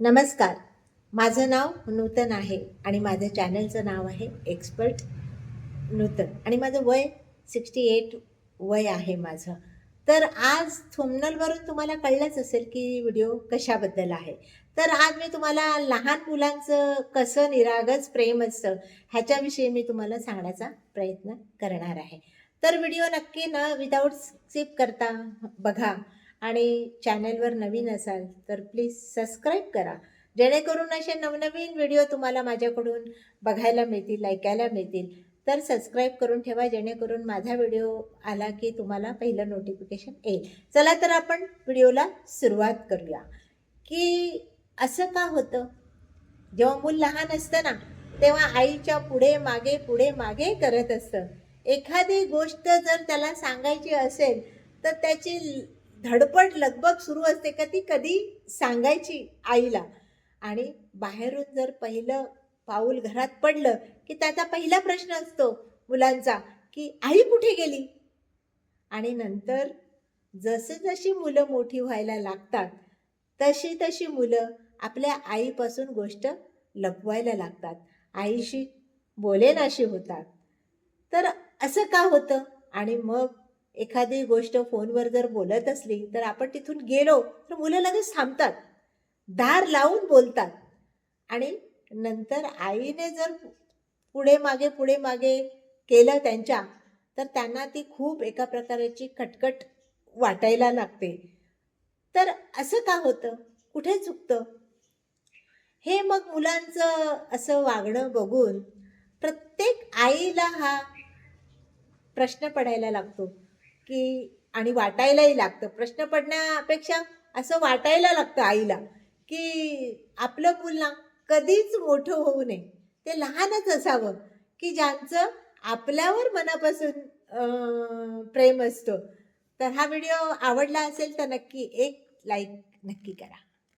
नमस्कार. माझं नाव नूतन आहे आणि माझ्या चॅनलचं नाव आहे एक्सपर्ट नूतन. आणि माझं वय सिक्स्टी एट वय आहे माझं. तर आज थोमनलवरून तुम्हाला कळलंच असेल की व्हिडिओ कशाबद्दल आहे. तर आज मी तुम्हाला लहान मुलांचं कसं निरागस प्रेम असतं ह्याच्याविषयी मी तुम्हाला सांगण्याचा प्रयत्न करणार आहे. तर व्हिडिओ नक्की न विदाऊट स्किप करता बघा. आणि चॅनलवर नवीन असाल तर प्लीज सबस्क्राईब करा. जेणेकरून असे नवनवीन व्हिडिओ तुम्हाला माझ्याकडून बघायला मिळतील ऐकायला मिळतील. तर सबस्क्राईब करून ठेवा जेणेकरून माझा व्हिडिओ आला की तुम्हाला पहिलं नोटिफिकेशन येईल. चला तर आपण व्हिडिओला सुरुवात करूया. की असं का होतं? जेव्हा मूल लहान असतं ना तेव्हा आईच्या पुढे मागे पुढे मागे करत असतं. एखादी गोष्ट जर त्याला सांगायची असेल तर त्याची धडपड लगबग सुरू असते का ती कधी सांगायची आईला. आणि बाहेरून जर पहिलं पाऊल घरात पडलं की त्याचा पहिला प्रश्न असतो मुलांचा की आई कुठे गेली? आणि नंतर जसे जशी मुलं मोठी व्हायला लागतात तशी तशी मुलं आपल्या आईपासून गोष्ट लपवायला लागतात. आईशी बोलेनाशी होतात. तर असं का होतं? आणि मग एखादी गोष्ट फोनवर जर बोलत असली तर आपण तिथून गेलो तर मुलं लगेच थांबतात. दार लावून बोलतात. आणि नंतर आईने जर पुढे मागे पुढे मागे केलं त्यांच्या तर त्यांना ती खूप एका प्रकारची कटकट वाटायला लागते. तर असं का होतं? कुठे चुकतं? हे मग मुलांचं असं वागणं बघून प्रत्येक आईला हा प्रश्न पडायला लागतो. की आणि वाटायलाही लागतं. प्रश्न पडण्यापेक्षा असं वाटायला लागतं आईला की आपलं मूल ना कधीच मोठं होऊ नये. ते लहानच असावं की ज्यांचं आपल्यावर मनापासून प्रेम असतं. तर हा व्हिडिओ आवडला असेल तर नक्की एक लाईक नक्की करा.